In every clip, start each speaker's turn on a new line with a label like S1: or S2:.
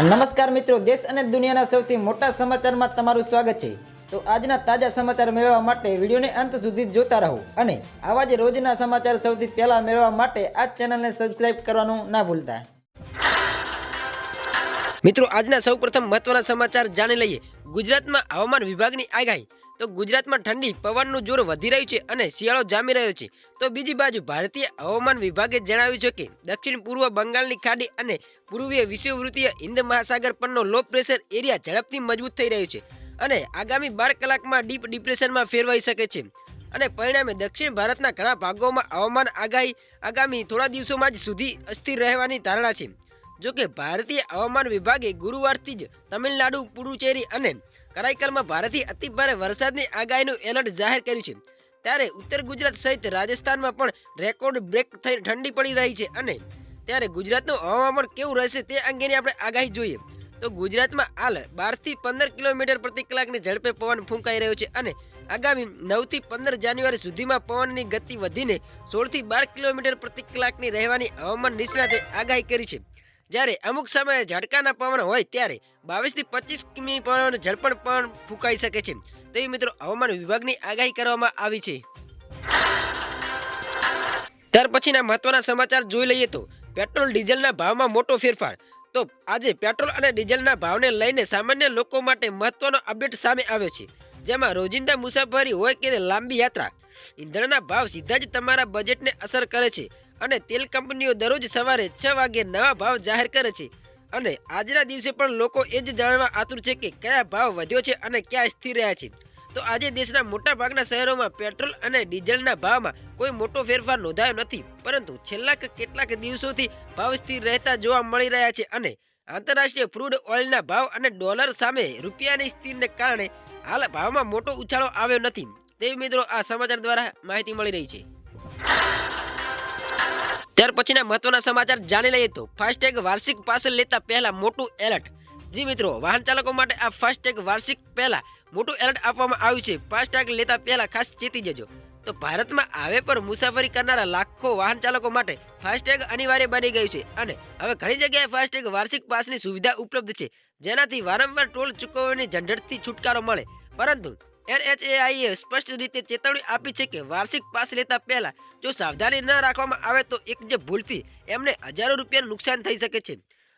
S1: નમસ્કાર મિત્રો, દેશ અને દુનિયાના સૌથી મોટા સમાચારમાં તમારું સ્વાગત છે. તો આજના તાજા સમાચાર મેળવવા માટે વિડીયોને અંત સુધી જોતા રહો અને આવા જ રોજના સમાચાર સૌથી પહેલા મેળવવા માટે આ ચેનલને સબસ્ક્રાઇબ કરવાનું ના ભૂલતા. મિત્રો, આજના સૌપ્રથમ મહત્વના સમાચાર જાણી લઈએ. ગુજરાતમાં હવામાન વિભાગની આગાહી. તો ગુજરાતમાં ઠંડી, પવનનું જોર વધી રહ્યું છે અને શિયાળો જામી રહ્યો છે. તો બીજી બાજુ ભારતીય હવામાન વિભાગે જણાવ્યું છે કે દક્ષિણ પૂર્વ બંગાળની ખાડી અને પૂર્વીય વિષુવવૃત્તીય હિન્દ મહાસાગર પરનો લો પ્રેશર એરિયા ઝડપથી મજબૂત થઈ રહ્યો છે અને આગામી બાર કલાકમાં ડીપ ડિપ્રેશનમાં ફેરવાઈ શકે છે. અને પરિણામે દક્ષિણ ભારતના ઘણા ભાગોમાં હવામાન આગાહી આગામી થોડા દિવસોમાં જ સુધી અસ્થિર રહેવાની ધારણા છે. જોકે ભારતીય હવામાન વિભાગે ગુરુવારથી જ તમિલનાડુ, પુડુચેરી અને કરાઈકલમાં ભારેથી અતિભારે વરસાદની આગાહીનું એલર્ટ જાહેર કર્યું છે. ત્યારે ઉત્તર ગુજરાત સહિત રાજસ્થાનમાં પણ રેકોર્ડ બ્રેક થઈ ઠંડી પડી રહી છે અને ત્યારે ગુજરાતનું હવામાન કેવું રહેશે તે અંગેની આપણે આગાહી જોઈએ. તો ગુજરાતમાં હાલ બારથી પંદર કિલોમીટર પ્રતિ કલાકની ઝડપે પવન ફૂંકાઈ રહ્યો છે અને આગામી નવથી પંદર જાન્યુઆરી સુધીમાં પવનની ગતિ વધીને સોળથી બાર કિલોમીટર પ્રતિ કલાકની રહેવાની હવામાન નિષ્ણાતે આગાહી કરી છે. જ્યારે અમુક સમયે ઝાટકાના પવન હોય ત્યારે બાવીસથી પચીસ કિમી પવન ઝડપણ પણ ફૂંકાઈ શકે છે. તેવી મિત્રો હવામાન વિભાગની આગાહી કરવામાં આવી છે. ત્યાર પછીના મહત્વના સમાચાર જોઈ લઈએ તો પેટ્રોલ ડીઝલના ભાવમાં મોટો ફેરફાર. તો આજે પેટ્રોલ અને ડીઝલના ભાવને લઈને સામાન્ય લોકો માટે મહત્વનો અપડેટ સામે આવ્યો છે. જેમાં રોજિંદા મુસાફરી હોય કે લાંબી યાત્રા, ઈંધણના ભાવ સીધા જ તમારા બજેટને અસર કરે છે. અને તેલ કંપનીઓ દરરોજ સવારે છ વાગે નવા ભાવ જાહેર કરે છે. અને આજના દિવસે પણ લોકો એ જ જાણવા આતુર છે કે કયા ભાવ વધ્યો છે અને ક્યાં સ્થિર રહ્યા છે. તો આજે દેશના મોટા ભાગના શહેરોમાં પેટ્રોલ અને ડીઝલના ભાવમાં કોઈ મોટો ફેરફાર નોંધાયો નથી. પરંતુ છેલ્લા કેટલાક દિવસોથી ભાવ સ્થિર રહેતા જોવા મળી રહ્યા છે અને આંતરરાષ્ટ્રીય ક્રૂડ ઓઇલના ભાવ અને ડોલર સામે રૂપિયાની સ્થિરને કારણે હાલ ભાવમાં મોટો ઉછાળો આવ્યો નથી. તેવી મિત્રો આ સમાચાર દ્વારા માહિતી મળી રહી છે. ત્યાર પછીના મહત્વના સમાચાર જાણી લઈએ તો ફાસ્ટેગ વાર્ષિક પાસ લેતા પહેલા મોટું એલર્ટ. જી મિત્રો, વાહન ચાલકો માટે આ ફાસ્ટેગ વાર્ષિક પહેલા મોટું એલર્ટ આપવામાં આવ્યું છે. ફાસ્ટેગ લેતા પહેલા ખાસ ચેતી જજો. તો ભારતમાં આવે પર મુસાફરી કરનારા લાખો વાહન ચાલકો માટે ફાસ્ટેગ અનિવાર્ય બની ગયું છે અને હવે ઘણી જગ્યાએ ફાસ્ટેગ વાર્ષિક પાસની સુવિધા ઉપલબ્ધ છે. જેનાથી વારંવાર ટોલ ચૂકવવાની ઝંઝટથી છુટકારો મળે. પરંતુ એનએચએઆઈએ સ્પષ્ટ રીતે ચેતવણી આપી છે કે વાર્ષિક પાસ લેતા પહેલા જો સાવધાની ન રાખવામાં આવે તો એક જે ભૂલથી એમને હજારો રૂપિયાનું નુકસાન થઈ શકે છે.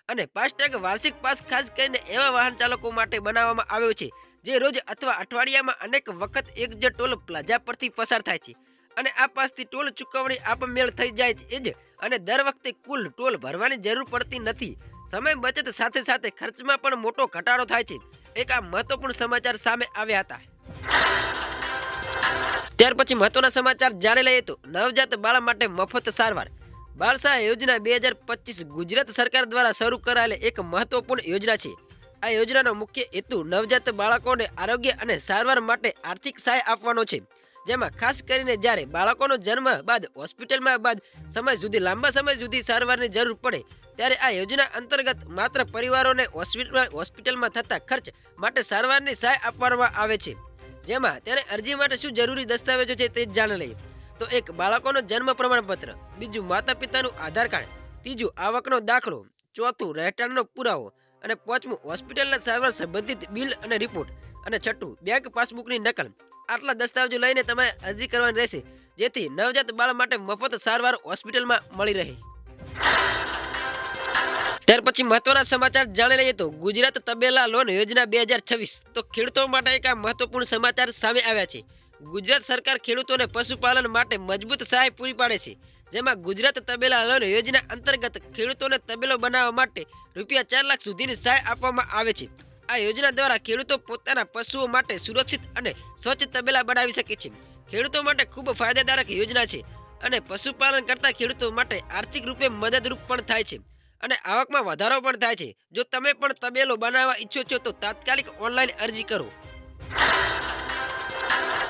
S1: અને ફાસ્ટેગ વાર્ષિક પાસ ખાસ કરીને એવા વાહન ચાલકો માટે બનાવવામાં આવ્યો છે, જે રોજ અથવા અઠવાડિયામાં અનેક વખત એક જ ટોલ પ્લાઝા પરથી પસાર થાય છે. અને આ પાસથી ટોલ ચૂકવણી આપમેળ થઈ જાય છે જ અને દર વખતે કુલ ટોલ ભરવાની જરૂર પડતી નથી. સમય બચત સાથે સાથે ખર્ચમાં પણ મોટો ઘટાડો થાય છે. એક આ મહત્વપૂર્ણ સમાચાર સામે આવ્યા હતા. ત્યાર પછી મહત્વના સમાચાર જાણી લઈએ તો નવજાત બાળા માટે મફત સારવાર. બાળ સહાય યોજના બે હજાર પચીસ ગુજરાત સરકાર દ્વારા શરૂ કરાયેલી એક મહત્વપૂર્ણ યોજના છે. આ યોજનાનો મુખ્ય હેતુ નવજાત બાળકોને આરોગ્ય અને સારવાર માટે આર્થિક સહાય આપવાનો છે. જેમાં ખાસ કરીને જ્યારે બાળકોનો જન્મ બાદ હોસ્પિટલમાં બાદ સમય સુધી લાંબા સમય સુધી સારવારની જરૂર પડે, ત્યારે આ યોજના અંતર્ગત માત્ર પરિવારોને હોસ્પિટલ, હોસ્પિટલમાં થતા ખર્ચ માટે સારવારની સહાય આપવામાં આવે છે. જેમાં તેને અરજી માટે શું જરૂરી દસ્તાવેજો છે તે જાણી લઈએ. તો એક, બાળકોનો જન્મ પ્રમાણપત્ર. બીજું માતા પિતાનું આધાર કાર્ડ. ત્રીજું, આવકનો દાખલો. ચોથું, રહેઠાણનો પુરાવો. અને પાંચમું, હોસ્પિટલના સારવાર સંબંધિત બિલ અને રિપોર્ટ. અને છઠ્ઠું, બેંક પાસબુકની નકલ. આટલા દસ્તાવેજો લઈને તમારે અરજી કરવાની રહેશે, જેથી નવજાત બાળ માટે મફત સારવાર હોસ્પિટલમાં મળી રહે. ત્યાર પછી મહત્વના સમાચાર જાણી લઈએ તો ગુજરાત તબેલા લોન યોજના બે હજાર છવ્વીસ. તો ખેડૂતો માટે એક આ મહત્વપૂર્ણ સમાચાર સામે આવ્યા છે. ગુજરાત સરકાર ખેડૂતોને પશુપાલન માટે મજબૂત સહાય પૂરી પાડે છે. જેમાં ગુજરાત તબેલા લોન યોજના અંતર્ગત ખેડૂતોને તબેલો બનાવવા માટે રૂપિયા ચાર લાખ સુધીની સહાય આપવામાં આવે છે. આ યોજના દ્વારા ખેડૂતો પોતાના પશુઓ માટે સુરક્ષિત અને સ્વચ્છ તબેલા બનાવી શકે છે. ખેડૂતો માટે ખૂબ ફાયદાકારક યોજના છે અને પશુપાલન કરતા ખેડૂતો માટે આર્થિક રૂપે મદદરૂપ પણ થાય છે. અને આવકમાં વધારો પણ થાય છે. જો તમે પણ તબેલો બનાવવા ઈચ્છો છો તો તાત્કાલિક ઓનલાઈન અરજી કરો.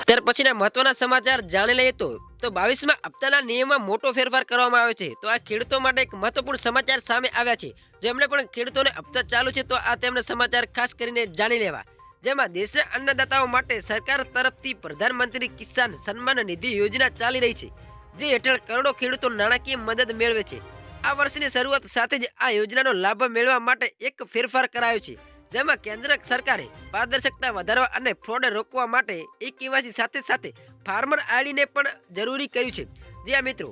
S1: ત્યાર પછીના મહત્વના સમાચાર જાણી લઈએ તો તો બાવીસમાં હપ્તાના નિયમમાં મોટો ફેરફાર કરવામાં આવે છે. તો આ ખેડૂતો માટે એક મહત્વપૂર્ણ સમાચાર સામે આવ્યા છે. જેમણે પણ ખેડૂતોને હપ્તા ચાલુ છે તો આ તેમના સમાચાર ખાસ કરીને જાણી લેવા. જેમાં દેશના અન્નદાતાઓ માટે સરકાર તરફથી પ્રધાનમંત્રી કિસાન સન્માન નિધિ યોજના ચાલી રહી છે, જે હેઠળ કરોડો ખેડૂતો નાણાકીય મદદ મેળવે છે. આ વર્ષની શરૂઆત સાથે જ આ યોજનાનો લાભ મેળવવા માટે એક ફેરફાર કરાયો છે, જેમાં કેન્દ્ર સરકારે પારદર્શકતા વધારવા અને ફ્રોડ રોકવા માટે ઈ કેવાયસી સાથે સાથે ફાર્મર આઈડીને પણ જરૂરી કર્યું છે. જે આ મિત્રો,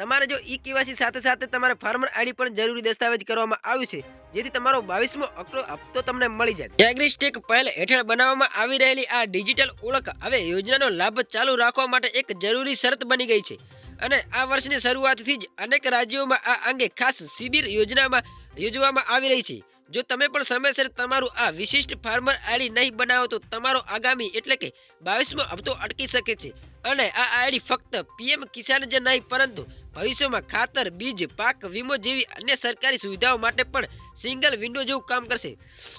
S1: તમારે જો ઈ કેવાયસી સાથે સાથે તમારે ફાર્મર આઈડી પણ જરૂરી દસ્તાવેજ કરવામાં આવ્યું છે, જેથી તમારો બાવીસમો હપ્તો તમને મળી જાય. એગ્રીસ્ટેક પહેલ હેઠળ બનાવવામાં આવી રહેલી આ ડિજિટલ ઓળખ હવે યોજનાનો લાભ ચાલુ રાખવા માટે એક જરૂરી શરત બની ગઈ છે. અને આ વર્ષની શરૂઆતથી જ અનેક રાજ્યોમાં આ અંગે ખાસ શિબિર યોજનામાં યોજવામાં આવી રહી છે. જો તમે પણ સમયસર તમારું આ વિશિષ્ટ ફાર્મર આઈડી નહીં બનાવો તો તમારો આગામી એટલે કે બાવીસમો હપ્તો અટકી શકે છે. અને આ આઈડી ફક્ત પીએમ કિસાન જ નહીં, પરંતુ ભવિષ્યમાં ખાતર, બીજ, પાક, વીમો જેવી અન્ય સરકારી સુવિધાઓ માટે પણ સિંગલ વિન્ડો જેવું કામ કરશે.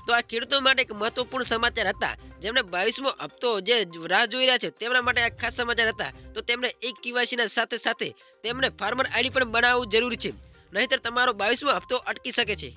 S1: તો આ ખેડૂતો માટે એક મહત્વપૂર્ણ સમાચાર હતા. જેમણે બાવીસમો હપ્તો જે રાહ જોઈ રહ્યા છે, તેમના માટે આ ખાસ સમાચાર હતા. તો તેમણે એક કેવાયસીના સાથે સાથે તેમણે ફાર્મર આઈડી પણ બનાવવું જરૂરી છે. નહીંતર તમારો બાવીસમો હપ્તો અટકી શકે છે.